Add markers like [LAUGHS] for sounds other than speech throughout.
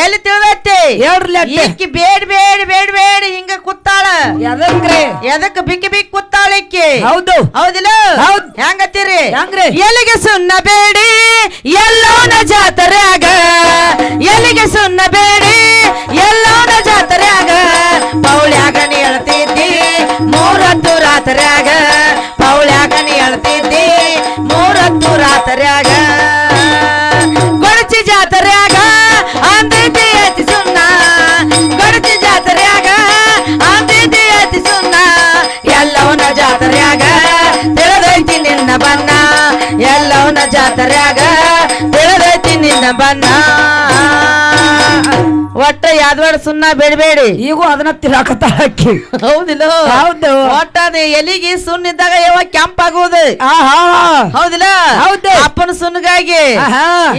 ಎಲ್ಲಿ ತಿಳಿದೈತಿ? ಹೇಳ್ರಿ. ಈಕಿ ಬೇಡ ಬೇಡ ಬೇಡ ಬೇಡ ಹಿಂಗ ಕುತ್ತಾಳ ಎದಕ್ರಿ? ಎದಕ್ ಬಿಕ್ಕಿ ಬಿಕ್ಕಿ ಕುತ್ತಾಳ ಈಕಿ? ಹೌದು. ಹೌದಿಲ್ಲ? ಹೌದ್. ಹೆಂಗತ್ತೀರಿ? ಹೆಂಗ್ರಿ? ಎಲ್ಲಿಗೆ ಸುಣ್ಣ ಬೇಡಿ? ಎಲ್ಲೋನ ಜಾತ್ರೆಯಾಗ. ಎಲ್ಲಿಗೆ ಸುಣ್ಣ ಬೇಡಿ? ಎಲ್ಲೋನ ಜಾತ್ರೆಯಾಗ. ಪೌಳ್ಯಾಗ ನೀ ಹೇಳ್ತಿದ್ದಿ ಮೂರತ್ತು ರಾತ್ರ್ಯಾಗ. ಪೌಳ್ಯಾಗ ನೀ ಹೇಳ್ತಿದ್ದಿ ಮೂರತ್ತು ರಾತ್ರ್ಯಾಗ. ತಿಳಿದೈತಿ ನಿನ್ನ ಬಣ್ಣ ಒಟ್ಟ ಯಾದವಾಡ ಸುಣ್ಣ ಬೇಡಬೇಡಿ. ಈಗೂ ಅದನ್ನ ತಿರಾಕತ್ತ ಅಕ್ಕಿ ಹೌದಿಲ್ಲ? ಹೌದು. ಒಟ್ಟ ಎಲಿಗಿ ಎಲಿಗೆ ಸುಣ್ಣ ಇದ್ದಾಗ ಯಾವ ಕೆಂಪ್ ಆಗುವುದು ಆಹಾ ಹೌದಿಲ್ಲ? ಹೌದು. ಅಪ್ಪನ ಸುಣ್ಣಗಾಗಿ.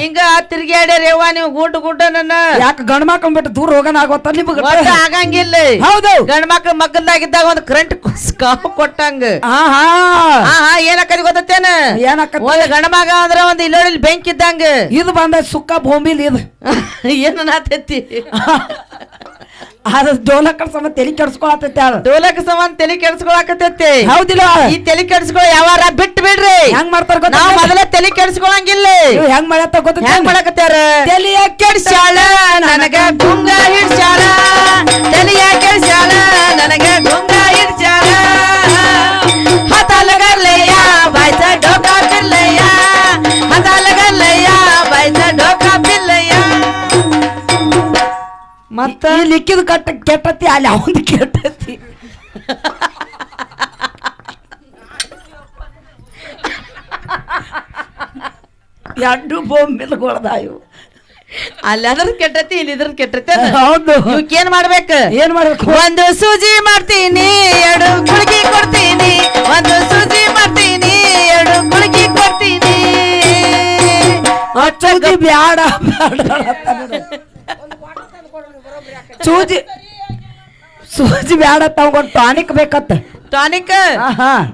ಹಿಂಗ ತಿರ್ಗ್ಯಾಡ್ಯಾರ ಯವ್ವ ನೀವು ಗುಡ್ಡ ಗುಡ್ಡ ನನ್ನ. ಯಾಕೆ ಗಂಡ ಮಕ್ಕಳ್ ಬಿಟ್ಟು ದೂರ ಹೋಗೋಣ ಆಗೋತ್ತ ನಿಮ್ಗೆ? ಒಟ್ಟ ಆಗಂಗಿಲ್ಲ. ಹೌದು. ಗಂಡ ಮಕ್ಳ ಮಕ್ಕಳದಾಗಿದ್ದಾಗ ಒಂದು ಕರೆಂಟ್ ಕಾವು ಕೊಟ್ಟಂಗ. ಏನಕ್ಕದ ಗೊತ್ತೇನ ಏನಕ್ಕ ಒಂದ್ ಗಂಡ ಮಗ ಅಂದ್ರೆ ಒಂದು ಇಲ್ಲೋಡಿ ಬೆಂಕಿ ಇದ್ದಂಗ ಇದು ಬಂದ ಸುಕ್ಕ ಭೂಮಿಲಿ ಇದು. [LAUGHS] ಏನ ನಾತೈತಿ [LAUGHS] ಅದು ಡೋಲಕರ್ ಸಮ ತಲೆ ಕೆಡ್ಸ್ಕೊಳತೈತಿ ಅದು ಡೋಲಕ ಸಮಾನ್ ತಲೆ ಕೆಡ್ಸ್ಕೊಳಕತ್ತೈತಿ. ಹೌದಿಲ್ಲ. ಈ ತಲೆ ಕೆಡ್ಸ್ಕೊಳ ಯಾವಾರ ಬಿಟ್ಟು ಬಿಡ್ರಿ ಹೆಂಗ್ ಮಾಡ್ತಾರ ಗೊತ್ತಾ? ನಾವ್ ಮೊದಲ ತಲೆ ಕೆಡ್ಸ್ಕೊಳಂಗಿಲ್ಲ. ಹೆಂಗ್ ಮಾಡತ್ತ ಗೊತ್ತ? ಹೆಂಗ್ ಮಾಡಕತ್ತಾರ? ತಲೆ ಕೆಡ್ಸ್ಯಾಳ ನನಗ ಮತ್ತ ಇಲ್ಲಿ ಇಕ್ಕಿದ ಕಟ್ಟ ಕೆಟ್ಟತಿ ಅಲ್ಲಿ ಅವಂದು ಕೆಟ್ಟತಿ ಎರಡು ಬೊಮ್ಮಿಲ್ಗೊಳ್ದಾಯು ಅಲ್ಲಿ ಅದ್ರ ಕೆಟ್ಟತಿ ಇಲ್ಲಿ ಇದ್ರ ಕೆಟ್ಟತಿ ಹೌದು ಇವಕ್ಕೇನ್ ಮಾಡ್ಬೇಕು ಏನ್ ಮಾಡ್ಬೇಕು ಒಂದು ಸೂಜಿ ಮಾಡ್ತೀನಿ ಎರಡು ಗುಳಿಗೆ ಕೊಡ್ತೀನಿ ಒಂದು ಸೂಜಿ ಮಾಡ್ತೀನಿ ಎರಡು ಗುಳಿಗೆ ಕೊಡ್ತೀನಿ ಸೂಜಿ ಬ್ಯಾಡ ಬ್ಯಾಡ ಅಂತಾನ. ಸೂಜಿ ಸೂಜಿ ಬ್ಯಾಡ ತಗೊಂಡ್ ಟಾನಿಕ್ ಬೇಕತ್ತ. ಟಾನಿಕ್?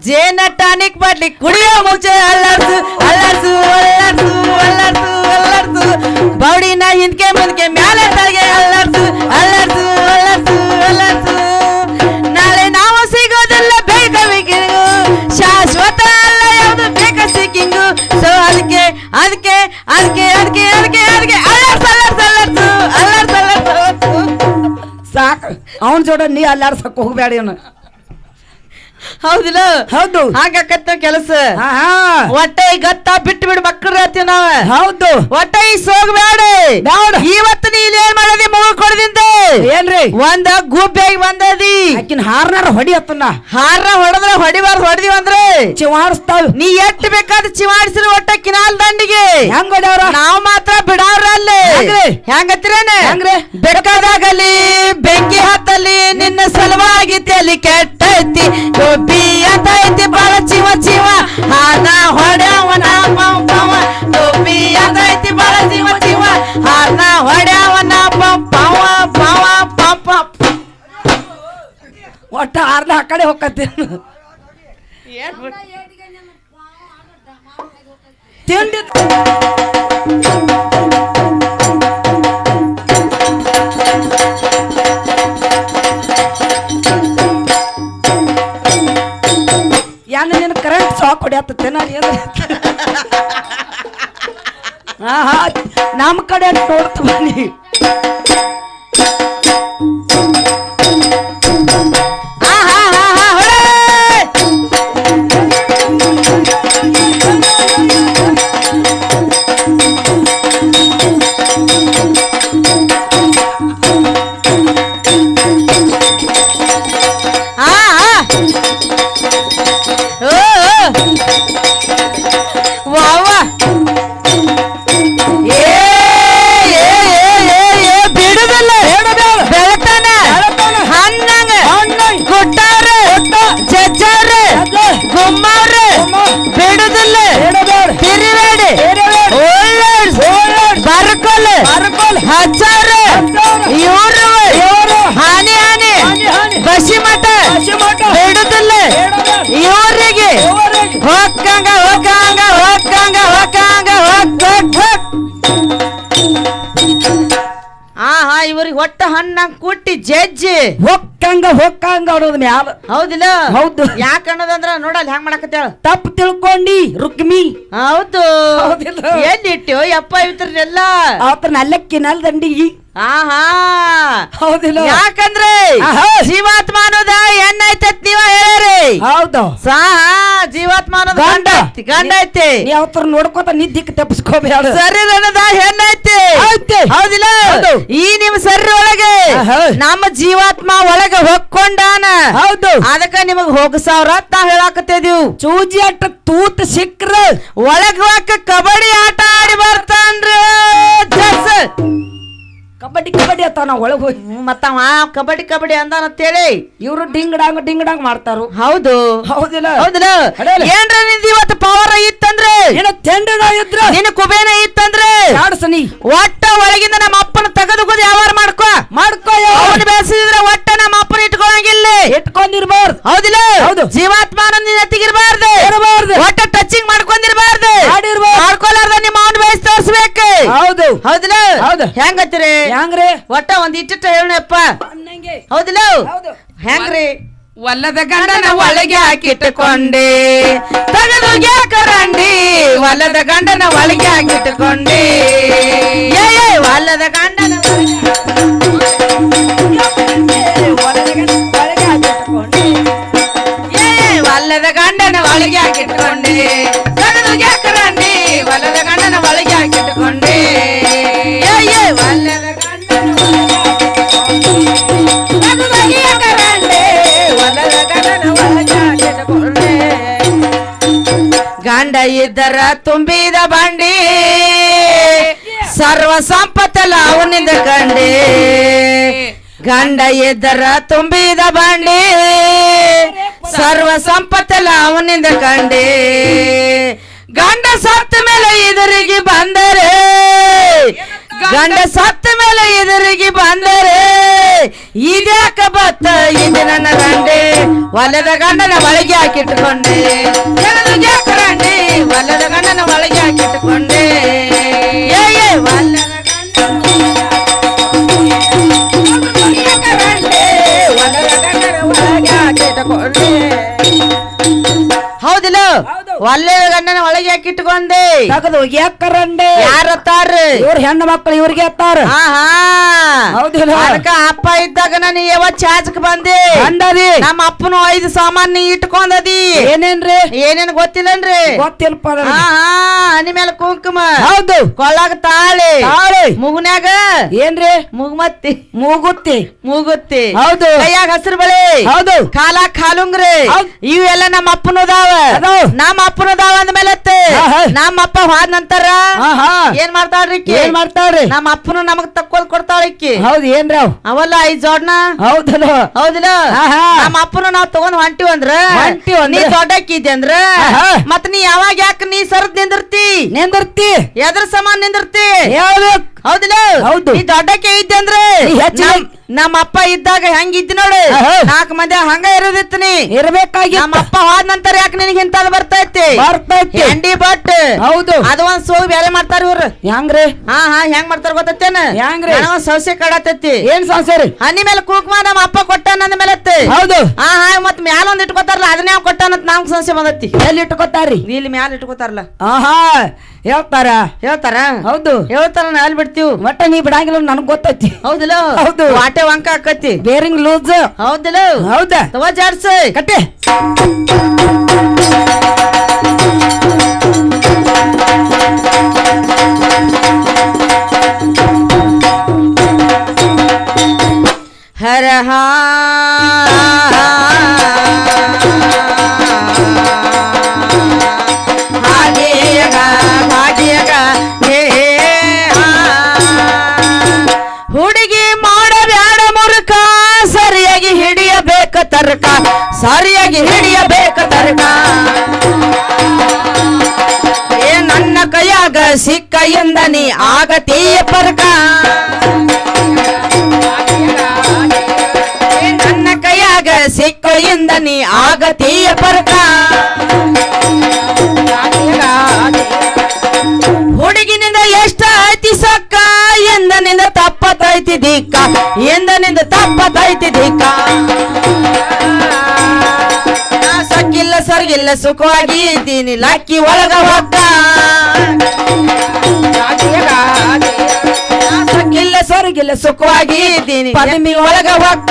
ಜೇನ ಟಾನಿಕ್ ಬಾಟ್ಲಿ ಕುಡಿಯೋ ಮುಂಚೆ ಅಲ್ಲಾಡ್ಸು ಅಲ್ಲಾಡ್ಸು ಅಲ್ಲಾಡ್ಸು ಅಲ್ಲಾಡ್ಸು ಅಲ್ಲಾಡ್ಸು. ಬೌಡಿನ ಹಿಂದ್ಕೆ ಮುಂದ್ಕೆ ಮ್ಯಾಲೆ ತಳಗೆ ಅಲ್ಲಾಡ್ಸು ಅಲ್ಲಾಡ್ಸು ಅಲ್ಲಾಡ್ಸು ಅಲ್ಲಾಡ್ಸು. ನಾಳೆ ನಾವು ಸಿಗೋದಿಲ್ಲ ಬೇಗ ಬೇಕಿಂಗು ಶಾಶ್ವತ ಅಲ್ಲ ಯಾವುದು ಬೇಕ ಸಿಕ್ಕಿಂಗು. ಸೊ ಅದಕ್ಕೆ ಅದಕ್ಕೆ ಅದಕ್ಕೆ ಅವನ್ ಜೋಡ ನೀ ಅಲ್ಲಾಡ್ಸಕ್ ಹೋಗ್ಬೇಡ ಇವನು ಹೌದಿಲ್ಲ? ಹೌದು. ಹಾಗಾಕತ್ತ ಕೆಲಸ? ಒಟ್ಟ ಗತ್ತ ಬಿಟ್ಟು ಬಿಡು ಮಕ್ಕಳು ಹೇಳ್ತೀವಿ ನಾವ. ಹೌದು. ಒಟ್ಟ ಸೋಗ್ಬೇಡ. ಇವತ್ತು ನೀ ಏನ್ ಮಾಡದಿ? ಮಗು ಕೊಡದಿಂದ. ಏನ್ರಿ? ಒಂದ ಗುಬ್ಬಿಯಾಗಿ ಬಂದದಿ. ಆಕಿನ ಹಾರ್ನಾರ ಹೊಡಿ ಅತ್ತನ್ನ. ಹಾರ್ನ ಹೊಡೆದ್ರ ಹೊಡಿಬಾರ್ದು. ಹೊಡೆದಿವ ಅಂದ್ರೆ ಚಿವಾಡಿಸ್ತಾವ ನೀ ಎಟ್ ಬೇಕಾದ್ ಚಿವಾಡಿಸಿರಿ ಒಟ್ಟ ಕಿನಾಲ್ ದಂಡಿಗೆ? ಹೆಂಗ್ ಹೊಡ್ಯಾವ್ರ? ನಾವ್ ಮಾತ್ರ ಬಿಡಾವ್ರ ಅಲ್ಲಿ. ಹೆಂಗತ್ತಿರೇನೆ ಹೆಂಗ್ರೆ? ಬೇಕಾದಾಗಲಿ ಬೆಂಕಿ ಹತ್ತಲಿ ನಿನ್ನ ಸಲುವಾಗಿ ತಲಿ ಕೆಟ್ಟೈತಿ. ಗೋಬಿ ಅಂತೈತಿ ಬಾಳ ಜೀವ ಚಿವ. ಹಾನ ಹೊಡ್ಯಾವನ ಪಂ ಪವ ಗೋಬಿ ಅಂತೈತಿ ಬಾಳ ಜೀವ ಚಿವ. ಹಾನ ಹೊಡ್ಯಾವ ಪಂ ಪವ ಪವ ಪಂ ಪಂ ಒಟ್ಟ ಅರ್ಧ ಆ ಕಡೆ ಹೋಗತ್ತೀನಿ ತಿಂಡಿ ಯಾನ ನಿನ್ನ ಕರೆಂಟ್ ಸಾಕ್ ಹೊಡ್ಯಾತತ್ತೆ ನಾನು ಹಾ ಹಾ ನಮ್ಮ ಕಡೆ ನೋಡ್ತು ಓಳ್ಳಾಡ್ ಬರ್ಕೊಲ್ ಇವರು. ಇವ್ರು. ಹಾನಿ ಹಾನಿ. ಬಸಿ ಮಠ ಬಿಡುದಿಲ್ಲ. ಇವರಿಗೆ. ಇವ್ರಿಗೆ ಒಟ್ಟ ಹಣ್ಣು ಕುಟ್ಟಿ ಜಜ್ಜಿ. ಹೊಕ್ಕಂಗ ಹೊಕ್ಕಂಗ ಅವ್ರದ್ ಮ್ಯಾಲ. ಹೌದಿಲ್ಲ? ಹೌದು. ಯಾಕ ಅನ್ನೋದಂದ್ರ ನೋಡಲ್ಲ ಹೆಂಗ್ ಮಾಡಕತ್ತೇಳ ತಪ್ಪು ತಿಳ್ಕೊಂಡಿ ರುಕ್ಮಿ. ಹೌದು? ಎಲ್ಲಿ ಇಟ್ಟು ಯಪ್ಪ ಇವ್ರನ್ನೆಲ್ಲ ಅಪ್ಪ ನಲ್ಲಕ್ಕಿ ನಲ್ ದಂಡಿಗಿ ಆಹಾ. ಹೌದಿಲ್ಲ. ಯಾಕಂದ್ರೆ ಆಹಾ. ಜೀವಾತ್ಮ ಅನ್ನೋದ ಐತೆ ನೀವ ಹೇಳ್ರಿ ಹೌದು. ಸಾ ಜೀವಾತ್ಮ ಅನ್ನೋದು ಗಂಡ. ಗಂಡ. ಐತಿ ಗಂಡ ಐತಿ. ನೀ ನೋಡ್ಕೋತ ನೀ ದಿಕ್ಕ ತಪ್ಪಿಸ್ಕೋಬೇಡ ಶರೀರ ಅನ್ನೋದ ಹೆಣ್ಣೈತಿ ಐತಿ. ಹೌದಿಲ್ಲ? ಈ ನಿಮ್ ಶರೀರ ಒಳಗೆ. ನಮ್ಮ ಜೀವಾತ್ಮ ಒಳಗೆ ಹೊಕ್ಕೊಂಡಾನ. ಹೌದು. ಅದಕ್ಕ ನಿಮಗ್ ಹೋಗಸಾವ್ರ ತಾ ಹೇಳಾಕತ್ತಿದೀವ್. ಚೂಜಿ ಅಟ್ಟ ತೂತ್ ಸಿಕ್ರ ಒಳಗ್ ಕಬಡ್ಡಿ ಆಟ ಆಡಿ ಬರ್ತಾನ್ರಿ. ಜಸ್. ಕಬಡ್ಡಿ ಕಬಡ್ಡಿ ಅತ್ತ ನಾವು ಒಳಗ್ ಹೋಗಿ. ಮತ್ತವ ಕಬಡ್ಡಿ ಕಬಡ್ಡಿ ಅಂದಾನಂತೇಳಿ ಇವರು ಡಿಂಗ್ ಡಾಂಗ್ ಡಿಂಗ್ ಡಾಂಗ್ ಮಾಡ್ತಾರು. ಹೌದು. ಹೌದಿಲ್ಲ. ಹೌದಿಲ್ಲ. ಏನ್ರ ನಿಂದ ಇವತ್ತು ಪವರ್ ಇತ್ತಂದ್ರೆ? ಏನ ತೆಂಡನ ಇದ್ರ. ನಿನ್ನ ಕುಬೇನ ಇತ್ತಂದ್ರೆ? ಆಡ್ಸನಿ ಒಟ್ಟ ಒಳಗಿಂದ ನಮ್ಮ ಅಪ್ಪನ ತೆಗೆದುಕೊಂಡು ವ್ಯವಹಾರ ಮಾಡ್ಕೋ? ಮಾಡ್ಕೋ ಅವನು ಬೆಳೆಸಿದ್ರೆ ಒಟ್ಟ ನಮ್ಮ ಅಪ್ಪನ ಇಟ್ಕೊಳಂಗಿಲ್ಲ. ಇಟ್ಕೊಂಡಿರ್ಬಾರ್ದು. ಹೌದಿಲ್ಲ. ಹೌದು. ಜೀವಾತ್ಮ ನಿನ್ನ ಎತ್ತಿಗಿರ್ಬಾರ್ದು ಇರಬಾರ್ದು. ಒಟ್ಟ ಟಚಿಂಗ್ ಮಾಡ್ಕೊಂಡಿರ್ಬಾರ್ದು. ಮಾಡಿರ್ಬಾರ್ದು. ಮಾಡ್ಕೊಲಾರ್ದ ನಿಮ್ಮ ಅವನ ಬೇಸ್ ತೋರಿಸ್ಬೇಕು. ಹೌದು. ಹೌದಿಲ್ಲ. ಹೌದು. ಹೆಂಗತ್ತೀರಿ? ಹೆಂಗ್ರಿ? ಒಟ್ಟ ಒಂದ್ ಇಟ್ಟಿಟ್ಟ ಹೇಳಪ್ಪ ಹೌದಿಲ್ಲ? ಹೌದು. ಹೆಂಗ್ರಿ? ಒಲ್ಲದ ಗಂಡನ ಒಳಗೆ ಹಾಕಿಟ್ಟುಕೊಂಡೆ. ತಗದು ಕರಂಡಿ ಒಲ್ಲದ ಗಂಡನ ಒಳಗೆ ಹಾಕಿಟ್ಟುಕೊಂಡೆ. ಏ ಏ, ಒಲ್ಲದ ಗಂಡನ ಏ ಏ, ಒಲ್ಲದ ಗಂಡನ ಒಳಗೆ ಹಾಕಿಟ್ಟುಕೊಂಡೆ. ಇದ್ದರ ತುಂಬಿದ ಬಂಡಿ ಸರ್ವ ಸಂಪತ್ತಲ್ಲ ಅವನಿಂದ ಕಂಡೆ ಗಂಡ ಇದ್ದರ ತುಂಬಿದ ಬಂಡಿ ಸರ್ವ ಸಂಪತ್ತಲ್ಲ ಅವನಿಂದ ಕಂಡೆ ಗಂಡ ಸತ್ತ ಮೇಲೆ ಎದುರಿಗೆ ಬಂದರೆ ಗಂಡ ಸತ್ತ ಮೇಲೆ ಎದುರಿಗೆ ಬಂದರೆ ಇದ್ಯಾಕ ಬತ್ತ ಇದು ನನ್ನ ಗಂಡೆ ಹೊಲದ ಗಂಡನ ಒಳಗೆ ಹಾಕಿಟ್ಟುಕೊಂಡೆ ಜಗದು ಕರಂಡಿ ಹೊಲದ గిట్టుకోండి ತಗದು ಒಗ್ಯಾಕರಂಡೆ ಯಾರತ್ತಾರ್ರಿ? ಇವ್ರ ಹೆಣ್ಣು ಮಕ್ಕಳು ಇವ್ರಿಗೆ ಅತ್ತಾರ. ಹೌದಿಲ್ಲ? ಅದಕ್ಕ ಅಪ್ಪ ಇದ್ದಾಗ ನಾನು ಯಾವ ಚಾಚಕ್ ಬಂದೆ? ಅಂದದಿ ನಮ್ಮ ಅಪ್ಪನು ಐದು ಸಾಮಾನ್ ಇಟ್ಕೊಂಡದಿ ಏನೇನ್ರಿ? ಏನೇನ್ ಗೊತ್ತಿಲ್ಲನ್ರಿ? ಗೊತ್ತಿಲ್ಪ ಹನಿ ಮೇಲೆ ಕುಂಕುಮ. ಹೌದು. ಕೊಳ್ಳಾಗ ತಾಳಿ. ತಾಳಿ. ಮುಗುನ್ಯಾಗ ಏನ್ರಿ? ಮುಗುಮತ್ತಿ. ಮೂಗುತ್ತಿ. ಮೂಗುತ್ತಿ. ಹೌದು. ಕೈಯಾಗ ಹಸಿರು ಬಳಿ. ಹೌದು. ಕಾಲ ಕಾಲುಂಗ್ರಿ. ಇವೆಲ್ಲ ನಮ್ಮ ಅಪ್ಪನದಾವ. ನಮ್ಮ ಅಪ್ಪನದಾವ ಅಂದ್ಮೇಲೆ. ನಮ್ಮ ಅಪ್ಪ ಹೋದ ನಂತರ ಏನ್ ಮಾಡ್ತಾಳ್ರಿ? ಏನ್ ಮಾಡ್ತಾಳ್ರಿ? ನಮ್ಮ ಅಪ್ಪನು ನಮಗ್ ತಕ್ಕೊಲ್ ಕೊಡ್ತಾಳ ಇಕ್ಕಿ ಹೌದು ಏನ್ರಿ ಅವ್? ಅವಲ್ಲ ಐದ್ ಜೋಡ್ನ? ಹೌದಲ್ಲ. ಹೌದಿಲ್ಲ. ನಮ್ಮ ಅಪ್ಪನು ನಾವ್ ತಗೊಂಡ್ ಹೊಂಟಿವ್ ಅಂದ್ರ ಹೊಂಟಿವ್ ನೀ ದೊಡ್ಡಕ್ಕಿದ್ದೆ ಅಂದ್ರ. ಮತ್ ನೀ ಯಾವಾಗ ಯಾಕ ನೀ ಸರದ್ ನಿಂದಿರ್ತಿ? ನಿಂದಿರ್ತಿ? ಎದ್ರ ಸಮಾನ ನಿಂದಿರ್ತಿ? ಹೇಳ್ಬೇಕು. ಹೌದಿಲ್ಲ? ಹೌದು. ನೀ ದೊಡ್ಡಕ್ಕೆ ಇದ್ದೆ ಅಂದ್ರೆ ನಮ್ಮ ಅಪ್ಪ ಇದ್ದಾಗ ಹೆಂಗ ಇದ್ದಿ ನೋಡಿ. ನಾಲ್ಕು ಮಂದಿ ಹಂಗ ಇರೋದಿತ್ತು ನೀ. ಇರ್ಬೇಕಾಗಿ ನಮ್ಮ ಅಪ್ಪ ಹೋದ ನಂತರ ಯಾಕೆ ನಿನಗೆ ಇಂಥದ್ ಬರ್ತೈತಿ? ಬರ್ತೈತಿ. ಹೆಂಡಿ ಬಟ್ ಹೌದು. ಅದು ಒಂದ್ ಸೋಗ್ ಬೇರೆ ಮಾಡ್ತಾರ ಇವ್ರು. ಹೆಂಗ್ರಿ? ಹಾ ಹಾ ಹೆಂಗ್ ಮಾಡ್ತಾರ ಗೊತ್ತೇನ ಹೆಂಗ್ರಿ? ಒಂದ್ ಸೌಸೆ ಕಡತೈತಿ. ಏನ್ ಸಂಸಾರಿ ಹನಿ ಮೇಲೆ ಕೂಕ್ಮ ನಮ್ಮ ಅಪ್ಪ ಕೊಟ್ಟಾನಂದ ಮೇಲೆ ಹೌದು. ಹಾ ಹಾ ಮತ್ ಮ್ಯಾಲ ಒಂದ್ ಇಟ್ಕೋತಾರಲ್ಲ ಅದನ್ನ ಕೊಟ್ಟಾನ ಅಂತ ನಮ್ಗ್ ಸಂಸೆ ಬಂದೈತಿ ಎಲ್ಲಿ ಇಟ್ಕೋತಾರ್ರಿ? ಇಲ್ಲಿ ಮ್ಯಾಲ ಇಟ್ಕೋತಾರಲ್ಲ. ಆಹಾ. ಹೇಳ್ತಾರ? ಹೇಳ್ತಾರ? ಹೌದು. ಹೇಳ್ತಾರ ನಾ ಅಲ್ಲಿ ಬಿಡ್ತೀವಿ. ಒಟ್ಟ ನೀ ಬಿಡಂಗಿಲ್ಲ ನನಗ್ ಗೊತ್ತೈತಿ. ಹೌದಿಲ್ಲ? ಹೌದು. ವಾಟೆ ವಂಕ ಆಕತಿ. ಬೇರಿಂಗ್ ಲೂಸ್ ಹೌದಿಲ್ಲ? ಹೌದಾ. ತವಾ ಜಾಡ್ಸ. ಕಟ್ಟೆ. ಸಿಕ್ಕ ಎಂದ ನೀ ಆಗತೀಯ ಪರ್ಕ ನನ್ನ ಕೈಯಾಗ ಸಿಕ್ಕ ಎಂದ ನೀ ಆಗತೀಯ ಪರ್ಕ ಹುಡುಗಿನಿಂದ ಎಷ್ಟ ಐತಿ ಸಕ್ಕ? ಎಂದನಿಂದ ತಪ್ಪತೈತಿ ದಿಕ್ಕ. ಧಿಕ್ಕ ನಾ ಸಕ್ಕಿಲ್ಲ ಸುಖವಾಗಿ ಇದ್ದೀನಿ. ಲಕ್ಕಿ ಒಳಗ ಹೊಕ್ಕ ಇಲ್ಲ ಸೊರಗಿಲ್ಲ, ಸುಖವಾಗಿ ಇದ್ದೀನಿ. ಪದಮಿ ಒಳಗ ಹೊಕ್ಕ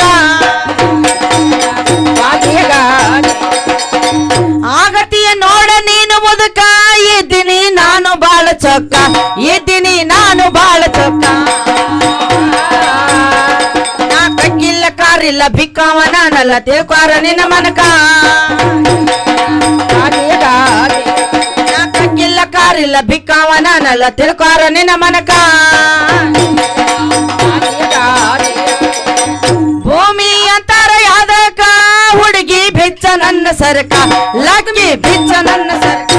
ಆಗತಿಯ ನೋಡ ನೀನು ಮುದುಕ. ಇದ್ದೀನಿ ನಾನು ಬಾಳ ಚೊಕ್ಕ. ಇದ್ದೀನಿ ನಾನು ಬಾಳ ಚೊಕ್ಕ. ಕಾರಿಲ್ಲ, ಬಿಕ್ಕವ, ನಾನಲ್ಲ. ತಿಳ್ಕೊರ ನಿನ್ನ ಮನಕ. ಕಾರಿಲ್ಲ ಬಿಕ್ಕವ ನಾನಲ್ಲ ತಿಳ್ಕೊರ ನಿನ್ನ ಮನಕ. ಭೂಮಿ ಅಂತಾರ ಯಾದಕ ಹುಡುಗಿ ಬಿಚ್ಚ ನನ್ನ ಸರ್ಕ. ಲಕ್ಕಿ ಬಿಚ್ಚ ನನ್ನ ಸರ್ಕ.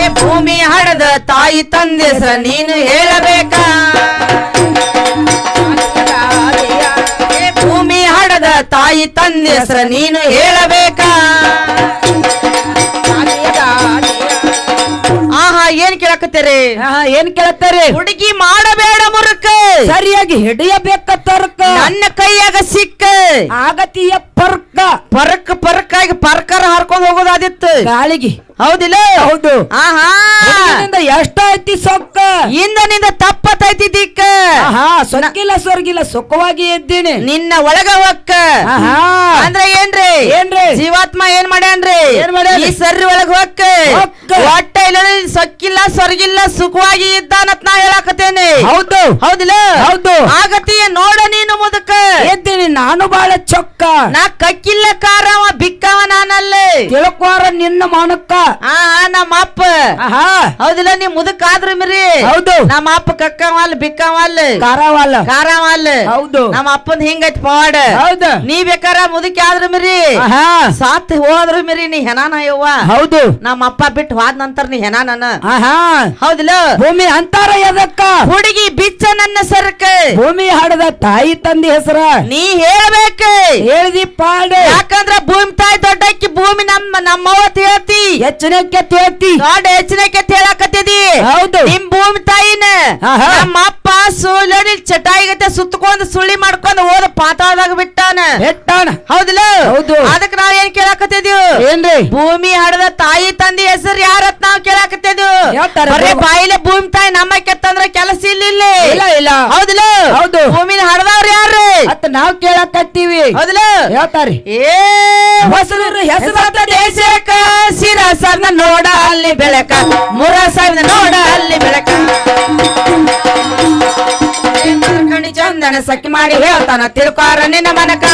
ಏ ಭೂಮಿ ಹಡದ ತಾಯಿ ತಂದೆ ಹೆಸ್ರ ನೀನು ಹೇಳಬೇಕಾ. ಭೂಮಿ ಹಡದ ತಾಯಿ ತಂದೆ ಹೆಸ್ರ ನೀನು ಹೇಳಬೇಕಾ. ಕೇಳಕತ್ತೀರಿ? ಏನ್ ಕೇಳತ್ತೇರಿ? ಹುಡುಗಿ ಮಾಡಬೇಡ ಮುರುಕ. ಸರಿಯಾಗಿ ಹಿಡಿಯಬೇಕ ತರ್ಕ. ನನ್ನ ಕೈಯಾಗ ಸಿಕ್ಕ. ಆಗತಿಯ ಪರ್ಕ. ಪರಕ್ ಆಗಿ ಪರ್ಕರ ಹರ್ಕೊಂಡ್ ಹೋಗೋದಾದಿತ್ತು. ಗಾಳಿಗೆ. ಹೌದಿಲ್ಲ? ಹೌದು. ಆಹಾ. ಹುಡುಗಿನಿಂದ ಎಷ್ಟ ಐತಿ ಸೊಕ್ಕ? ಇಂದನಿಂದ ತಪ್ಪತೈತಿ ದಿಕ್ಕ ಆಹಾ ಸೊಕ್ಕಿಲ್ಲ ಸ್ವರ್ಗಿಲ್ಲ ಸುಖವಾಗಿ ಇದ್ದೀನಿ ನಿನ್ನ ಒಳಗ ಹೊಕ್ಕ. ಆಹಾ. ಅಂದ್ರ ಏನ್ರಿ? ಏನ್ರಿ? ಜೀವಾತ್ಮ ಏನ್ ಮಾಡ್ಯಾನ್ರಿ? ಏನ್ ಮಾಡ್ಯಾನ? ಈ ಸರ್ರಿ ಒಳಗ ಹೊಕ್ಕ. ಹೊಕ್ಕ. ಒಟ್ಟ ಇಲ್ಲ ಸೊಕ್ಕಿಲ್ಲ ಸ್ವರ್ಗಿಲ್ಲ ಸುಖವಾಗಿ ಇದ್ದಾನತ್ ನಾ ಹೇಳಾಕತೇನೆ ಹೌದು. ಹೌದಿಲ್ಲ? ಹೌದು. ಆಗತಿಯ ನೋಡ ನೀನು ಮುದಕ. ಎದ್ದೀನಿ ನಾನು ಬಾಳ ಚೊಕ್ಕ. ನಾ ಕಕ್ಕಿಲ್ಲ ಕಾರವ ಬಿಕ್ಕವ ನಾನಲ್ಲಿ. ತಿಳ್ಕೋರ ನಿನ್ನ ಮಾನಕ್ಕ. ಆ ನಮ್ಮ ಅಪ್ಪ. ಆಹಾ. ಹೌದಿಲ್ಲ ನೀ ಮುದಕ್ ಆದ್ರ ಮಿರಿ. ಹೌದು. ನಮ್ಮ ಅಪ್ಪ ಕಕ್ಕವಾಲ್ ಬಿಕ್ಕವಾಲ್ ಕಾರವಾಲ್ ಕಾರವಾಲ್ ಹೌದು. ನಮ್ಮ ಅಪ್ಪನ್ ಹಿಂಗೈತ್ ಪಾಡ್. ಹೌದು. ನೀ ಬೇಕಾರ ಮುದಕಿ ಆದ್ರ ಮಿರಿ. ಆಹಾ. ಸಾತ್ ಹೋದ್ರ ಮಿರಿ ನೀ ಹೆನಾನ ಯವ್ವ. ಹೌದು. ನಮ್ಮ ಅಪ್ಪ ಬಿಟ್ಟು ಹೋದ ನಂತರ ನೀ ಹೆನ ನನ್ನ ಆಹಾ. ಹೌದಿಲ್ಲ? ಭೂಮಿ ಅಂತಾರ ಎದಕ್ಕ? ಹುಡುಗಿ ಬಿಚ್ಚ ನನ್ನ ಸರ್ಕ. ಭೂಮಿ ಹಾಡದ ತಾಯಿ ತಂದೆ ಹೆಸರ? ನೀ ಹೇಳ್ಬೇಕ? ಹೇಳ್ದಿ ಪಾಡು. ಯಾಕಂದ್ರ ಭೂಮಿ ತಾಯಿ ದೊಡ್ಡಕ್ಕಿ ಭೂಮಿ ನಮ್ಮ ನಮ್ಮವತ್ ಹೇಳ್ತಿ ಎಚ್ಚರಿಕೆ ತೇತಿ ದೊಡ್ಡ ಹೆಚ್ಚಿನಕ್ಕೆ ಹೇಳಕತ್ತಿದಿ ಹೌದು. ನಿಮ್ ಭೂಮಿ ತಾಯಿನ ಆಹಾ. ನಮ್ಮ ಅಪ್ಪ ಸುಳ್ಳಿ ಚಟಾಯಿಗತೆ ಸುತ್ತಕೊಂಡು ಸುಳ್ಳಿ ಮಾಡ್ಕೊಂಡು ಹೋದ ಪಾತಾಳದಾಗ ಬಿಟ್ಟಾನ. ಬೆಟ್ಟಣ ಹೌದಿಲ್ಲ? ಹೌದು. ಅದಕ್ಕೆ ನಾವ್ ಏನ್ ಕೇಳಾಕತ್ತಿದ್ವಿ ಏನ್ರಿ? ಭೂಮಿ ಹಡದ ತಾಯಿ ತಂದೆ ಹೆಸರು ಯಾರತ್ ನಾವ್ ಕೇಳಾಕತ್ತಿದ್ವಿ ಬರೇ ಭೂಮಿ. ಬಾಯಿಲೆ ಭೂಮಿ ತಾಯಿ ನಮ್ಮ ಕೆತ್ತಂದ್ರ ಕೆಲಸ ಇಲ್ಲ ಇಲ್ಲ ಇಲ್ಲ. ಹೌದಿಲ್ಲ? ಹೌದು. ಭೂಮಿನ ಹಡದವ್ರ ಯಾರು? ಅತ್ತ ನಾವ್ ಕೇಳಕತ್ತೀವಿ. ಹೌದಿಲ್ಲ? ಹೇಳ್ತಾರಿ. ಏ ಹೊಸರು ಹೆಸರಾದ ದೇಶಕ್ಕ ಸಿರಸನ ನೋಡ ಅಲ್ಲಿ ಬೆಳಕ. ಮುರಸನ ನೋಡ ಅಲ್ಲಿ ಬೆಳಕ. ಚಂದನ ಸಖಿ ಮಾಡಿ ಹೇಳ್ತಾನ ತಿಳ್ಕೊರ ನಿನ್ನ ಮನಕ.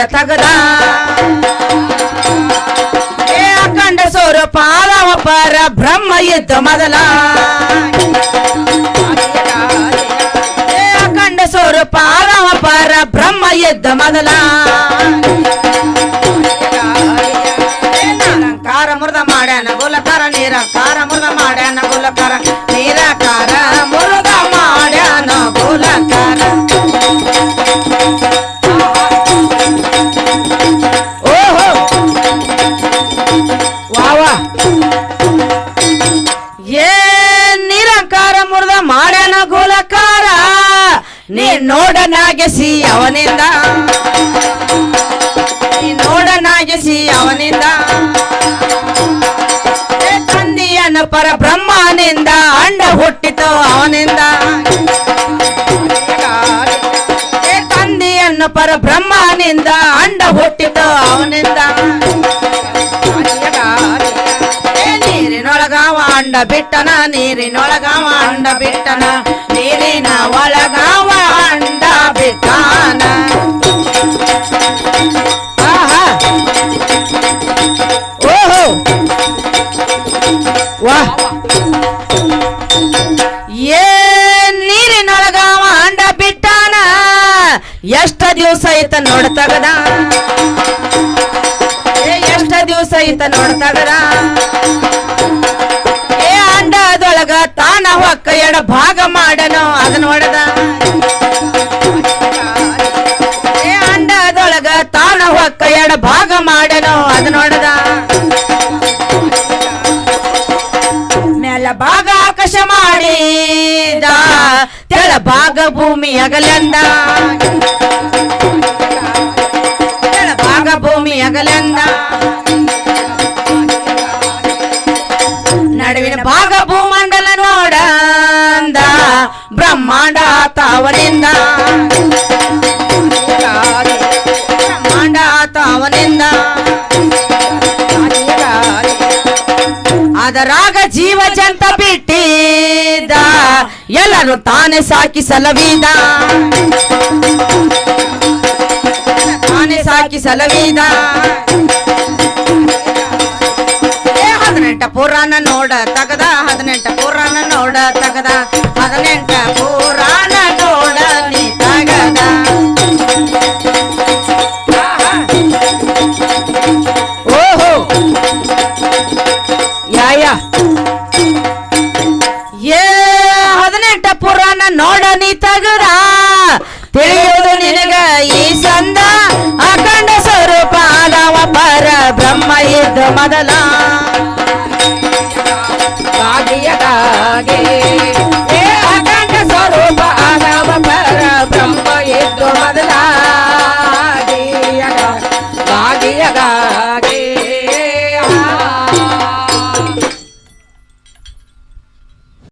ಎರಡು ತಗದ. ಏ ಅಖಂಡ ಸೌರ ಪಾಲ ಪರ ಬ್ರಹ್ಮ ಇದ್ದ ಮೊದಲ. ಅವನಿಂದ. ನೀ ನೋಡ ನಾಗೆಸಿ ಅವನಿಂದ. ತಂದೆಯನ ಪರ ಬ್ರಹ್ಮನಿಂದ ಅಂಡ ಹುಟ್ಟಿತು ಅವನಿಂದ. ತಂದೆಯನ್ನು ಪರ ಬ್ರಹ್ಮನಿಂದ ಅಂಡ ಹುಟ್ಟಿತು ಅವನಿಂದ. ನೀರಿನೊಳಗಾವ ಅಂಡ ಬಿಟ್ಟನ ನೀರಿನೊಳಗಾವ ಅಂಡ ಬಿಟ್ಟನ, ನೀರಿನ ಒಳಗಾವ ಅಂಡ ಆಹಾ. ಓಹೋ. ವಾ. ಏನ್ ನೀರಿನೊಳಗಾವ ಅಂಡ ಬಿಟ್ಟಾನ. ಎಷ್ಟ ದಿವಸ ಐತ ಏ, ಎಷ್ಟ ದಿವಸ ಐತ ನೋಡ್ತಗದ ಏ, ಅಂಡದೊಳಗ ತಾನ ಹೊಕ್ಕ ಎಡ ಭಾಗ ಮಾಡನೋ ಅದನ್ನ ಹೊಡೆದ. ಎಡ ಭಾಗ ಮಾಡನು ಅದ ನೋಡದ. ಮೇಲ ಭಾಗ ಆಕಾಶ ಮಾಡಿದ, ತೆಳ ಭಾಗ ಭೂಮಿ ಅಗಲಂದ. ಭಾಗ ಭೂಮಿ ಅಗಲೆಂದ. ಅದರಾಗ ಜೀವ ಜಂತ ಬಿಟ್ಟಿದ ಎಲ್ಲರೂ ತಾನೇ ಸಾಕಿ ಸಲವೀದ. ತಾನೇ ಸಾಕಿ ಸಲವಿದ. ಹದಿನೆಂಟ ಪುರಾಣ ನೋಡ ತಗದ, ಹದಿನೆಂಟ ಪುರಾಣ ನೋಡ ತಗದ. ಇದ್ದ